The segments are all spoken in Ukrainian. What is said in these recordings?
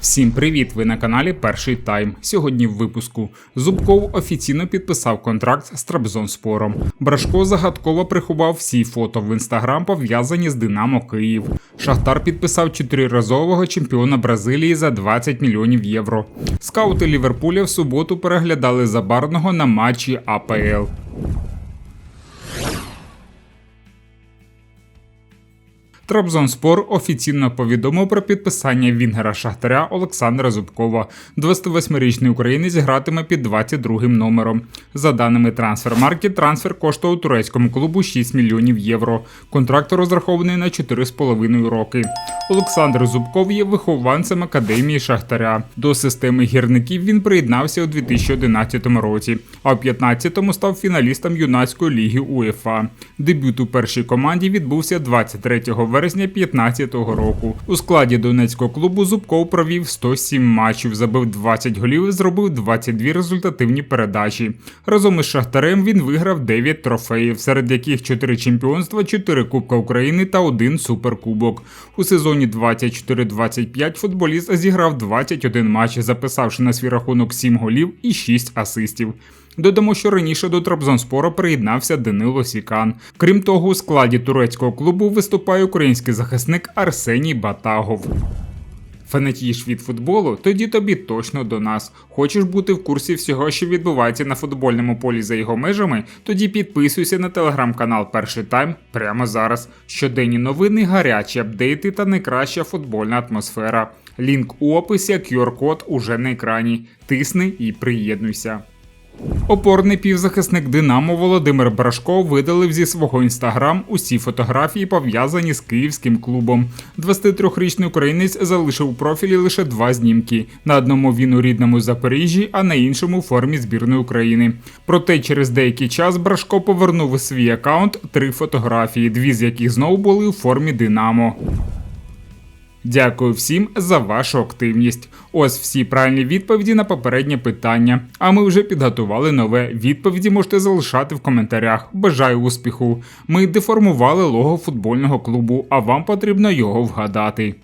Всім привіт! Ви на каналі Перший Тайм. Сьогодні в випуску Зубков офіційно підписав контракт з Трабзонспором. Брашко загадково приховав всі фото в інстаграм, пов'язані з Динамо Київ. Шахтар підписав чотириразового чемпіона Бразилії за 20 мільйонів євро. Скаути Ліверпуля в суботу переглядали Забарного на матчі АПЛ. Трабзонспор офіційно повідомив про підписання Вінгера Шахтаря Олександра Зубкова. 28-річний українець гратиме під 22-м номером. За даними Трансфермаркет, трансфер коштував турецькому клубу 6 мільйонів євро. Контракт розрахований на 4,5 роки. Олександр Зубков є вихованцем академії Шахтаря. До системи гірників він приєднався у 2011 році, а у 2015-му став фіналістом юнацької ліги УЄФА. Дебют у першій команді відбувся 23 вересня 2015 року. У складі донецького клубу Зубков провів 107 матчів, забив 20 голів і зробив 22 результативні передачі. Разом із Шахтарем він виграв 9 трофеїв, серед яких 4 чемпіонства, 4 Кубка України та 1 суперкубок. У сезоні 24-25 футболіст зіграв 21 матч, записавши на свій рахунок 7 голів і 6 асистів. Додамо, що раніше до Трабзонспора приєднався Данило Сікан. Крім того, у складі турецького клубу виступає український захисник Арсеній Батагов. Фанатієш від футболу, тоді тобі точно до нас. Хочеш бути в курсі всього, що відбувається на футбольному полі за його межами? Тоді підписуйся на телеграм-канал Перший Тайм прямо зараз. Щоденні новини, гарячі апдейти та найкраща футбольна атмосфера. Лінк у описі, QR-код уже на екрані. Тисни і приєднуйся. Опорний півзахисник Динамо Володимир Брашко видалив зі свого інстаграм усі фотографії, пов'язані з київським клубом. 23-річний українець залишив у профілі лише два знімки: на одному він у рідному Запоріжжі, а на іншому формі збірної України. Проте через деякий час Брашко повернув у свій аккаунт три фотографії, дві з яких знову були у формі Динамо. Дякую всім за вашу активність. Ось всі правильні відповіді на попереднє питання. А ми вже підготували нове. Відповіді можете залишати в коментарях. Бажаю успіху. Ми деформували лого футбольного клубу, а вам потрібно його вгадати.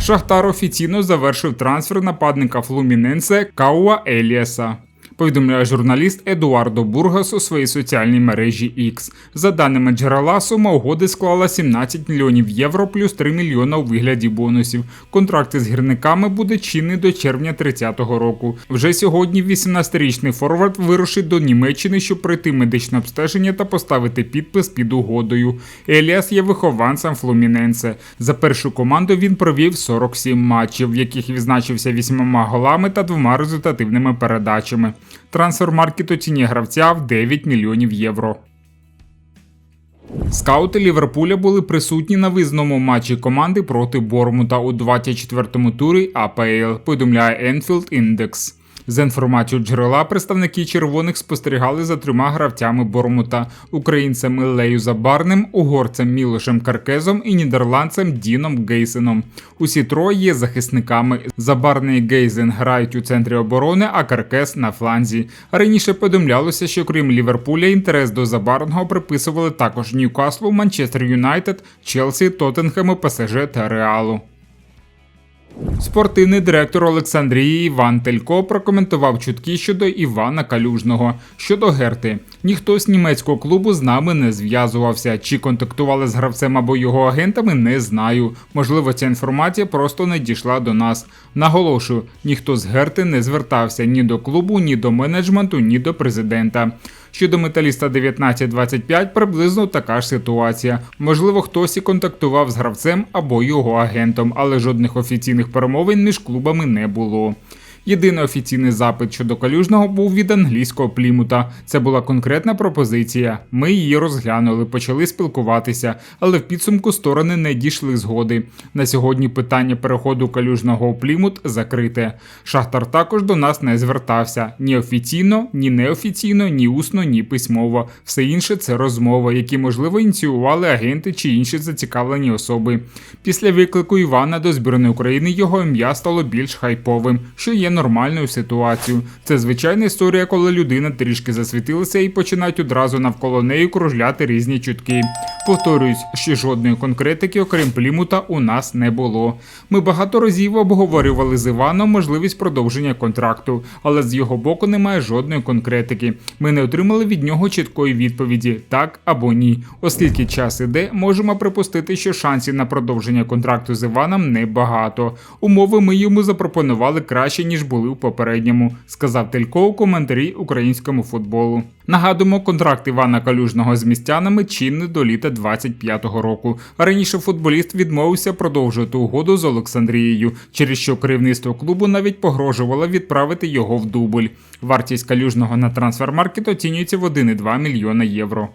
Шахтар офіційно завершив трансфер нападника Флуміненсе Кауа Еліаса. Повідомляє журналіст Едуардо Бургас у своїй соціальній мережі X. За даними джерела, сума угоди склала 17 мільйонів євро плюс 3 мільйона у вигляді бонусів. Контракт із гірниками буде чинний до червня 30-го року. Вже сьогодні 18-річний форвард вирушить до Німеччини, щоб пройти медичне обстеження та поставити підпис під угодою. Еліас є вихованцем Флуміненсе. За першу команду він провів 47 матчів, в яких відзначився вісьмома голами та двома результативними передачами. Трансфермаркет оцінює гравця в 9 мільйонів євро. Скаути Ліверпуля були присутні на визнаному матчі команди проти Бормута у 24-му турі АПЛ, повідомляє Enfield Index. За інформацією джерела, представники червоних спостерігали за трьома гравцями Бормута: українцем Іллею Забарним, угорцем Мілошем Каркезом і нідерландцем Діном Гейсеном. Усі троє є захисниками. Забарний і Гейзен грають у центрі оборони, а Каркес на фланзі. Раніше повідомлялося, що крім Ліверпуля, інтерес до Забарного приписували також Ньюкаслу, Манчестер Юнайтед, Челсі, Тоттенхему, ПСЖ та Реалу. Спортивний директор Олександрії Іван Телько прокоментував чутки щодо Івана Калюжного. Щодо Герти, ніхто з німецького клубу з нами не зв'язувався. Чи контактували з гравцем або його агентами, не знаю. Можливо, ця інформація просто не дійшла до нас. Наголошую, ніхто з Герти не звертався ні до клубу, ні до менеджменту, ні до президента. Щодо металіста 1925 приблизно така ж ситуація. Можливо, хтось і контактував з гравцем або його агентом, але жодних офіційних перемовин між клубами не було. Єдиний офіційний запит щодо калюжного був від англійського плімута. Це була конкретна пропозиція. Ми її розглянули, почали спілкуватися, але в підсумку сторони не дійшли згоди. На сьогодні питання переходу калюжного у плімут закрите. Шахтар також до нас не звертався ні офіційно, ні неофіційно, ні усно, ні письмово. Все інше це розмова, які можливо ініціювали агенти чи інші зацікавлені особи. Після виклику Івана до збірної України його ім'я стало більш хайповим, що є є нормальною ситуацією. Це звичайна історія, коли людина трішки засвітилася і починають одразу навколо неї кружляти різні чутки. Повторююсь, що жодної конкретики, окрім Плімута, у нас не було. Ми багато разів обговорювали з Іваном можливість продовження контракту, але з його боку немає жодної конкретики. Ми не отримали від нього чіткої відповіді так або ні. Оскільки час іде, можемо припустити, що шансів на продовження контракту з Іваном небагато. Умови ми йому запропонували краще ніж були в попередньому, сказав Телько у коментарі українському футболу. Нагадуємо, контракт Івана Калюжного з містянами чинний до літа 25-го року. Раніше футболіст відмовився продовжувати угоду з Олександрією, через що керівництво клубу навіть погрожувало відправити його в дубль. Вартість калюжного на трансфермаркет оцінюється в 1,2 мільйона євро.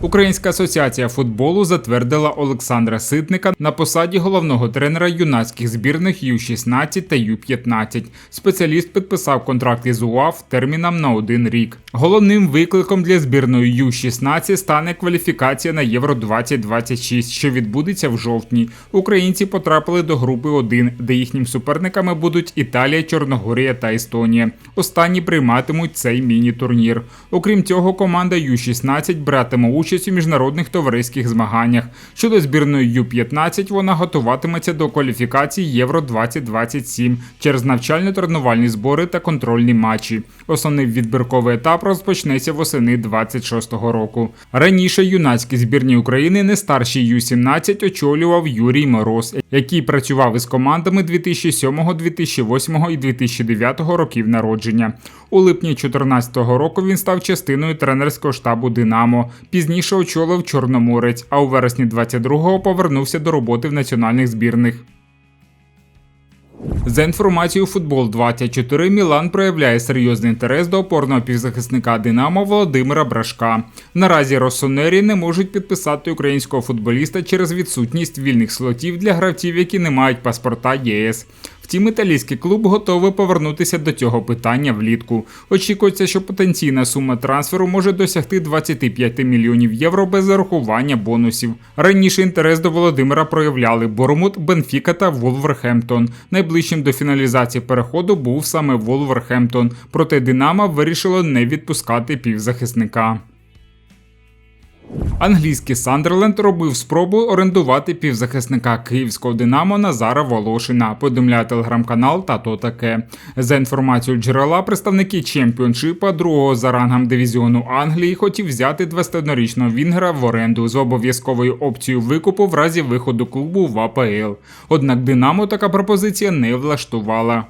Українська асоціація футболу затвердила Олександра Ситника на посаді головного тренера юнацьких збірних Ю-16 та Ю-15. Спеціаліст підписав контракт із УАФ терміном на один рік. Головним викликом для збірної Ю-16 стане кваліфікація на Євро 2026, що відбудеться в жовтні. Українці потрапили до групи 1, де їхніми суперниками будуть Італія, Чорногорія та Естонія. Останні прийматимуть цей міні-турнір. Окрім цього, команда Ю-16 братиме участь у міжнародних товариських змаганнях. Щодо збірної Ю-15, вона готуватиметься до кваліфікації Євро 2027 через навчально-тренувальні збори та контрольні матчі. Основний відбірковий етап розпочнеться восени 26-го року. Раніше юнацькі збірні України не старші Ю-17 очолював Юрій Мороз, який працював із командами 2007, 2008 і 2009 років народження. У липні 2014 року він став частиною тренерського штабу Динамо. Пізніше очолив Чорноморець, а у вересні 22-го повернувся до роботи в національних збірних. За інформацією Футбол 24 Мілан проявляє серйозний інтерес до опорного півзахисника Динамо Володимира Брашка. Наразі Росонері не можуть підписати українського футболіста через відсутність вільних слотів для гравців, які не мають паспорта ЄС. Втім, італійський клуб готовий повернутися до цього питання влітку. Очікується, що потенційна сума трансферу може досягти 25 мільйонів євро без зарахування бонусів. Раніше інтерес до Володимира проявляли Боромут, Бенфіка та Волверхемптон. Найближчим до фіналізації переходу був саме Волверхемптон, проте Динамо вирішило не відпускати півзахисника. Англійський Сандерленд робив спробу орендувати півзахисника київського Динамо Назара Волошина. Повідомляє телеграм-канал та то таке. За інформацією джерела, представники чемпіоншипа другого за рангом дивізіону Англії хотів взяти 21-річного Вінгера в оренду з обов'язковою опцією викупу в разі виходу клубу в АПЛ. Однак Динамо така пропозиція не влаштувала.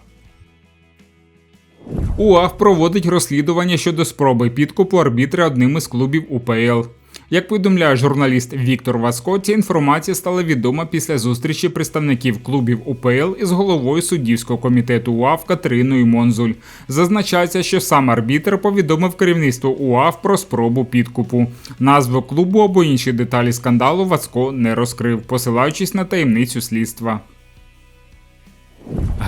УАФ проводить розслідування щодо спроби підкупу арбітра одним із клубів УПЛ. Як повідомляє журналіст Віктор Васко, ця інформація стала відома після зустрічі представників клубів УПЛ із головою суддівського комітету УАФ Катериною Монзуль. Зазначається, що сам арбітр повідомив керівництво УАФ про спробу підкупу. Назву клубу або інші деталі скандалу Васко не розкрив, посилаючись на таємницю слідства.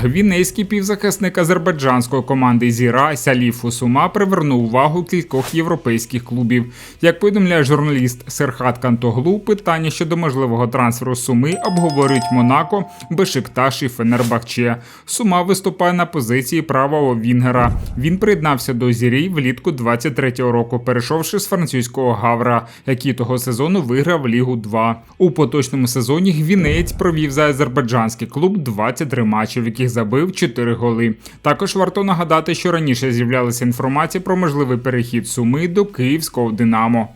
Гвінейський півзахисник азербайджанської команди Зіра Саліф Усума привернув увагу кількох європейських клубів. Як повідомляє журналіст Серхат Кантоглу, питання щодо можливого трансферу суми обговорюють Монако, Бешикташ і Фенербахче. Сума виступає на позиції правого Вінгера. Він приєднався до Зірі влітку 23-го року, перейшовши з французького Гавра, який того сезону виграв Лігу 2. У поточному сезоні Гвінеєць провів за азербайджанський клуб 23 матчі, в яких забив 4 голи. Також варто нагадати, що раніше з'являлася інформація про можливий перехід суми до київського Динамо.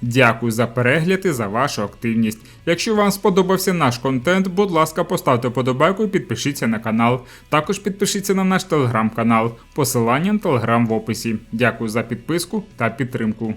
Дякую за перегляд і за вашу активність. Якщо вам сподобався наш контент, будь ласка, поставте подобайку і підпишіться на канал. Також підпишіться на наш телеграм-канал. Посилання на телеграм в описі. Дякую за підписку та підтримку.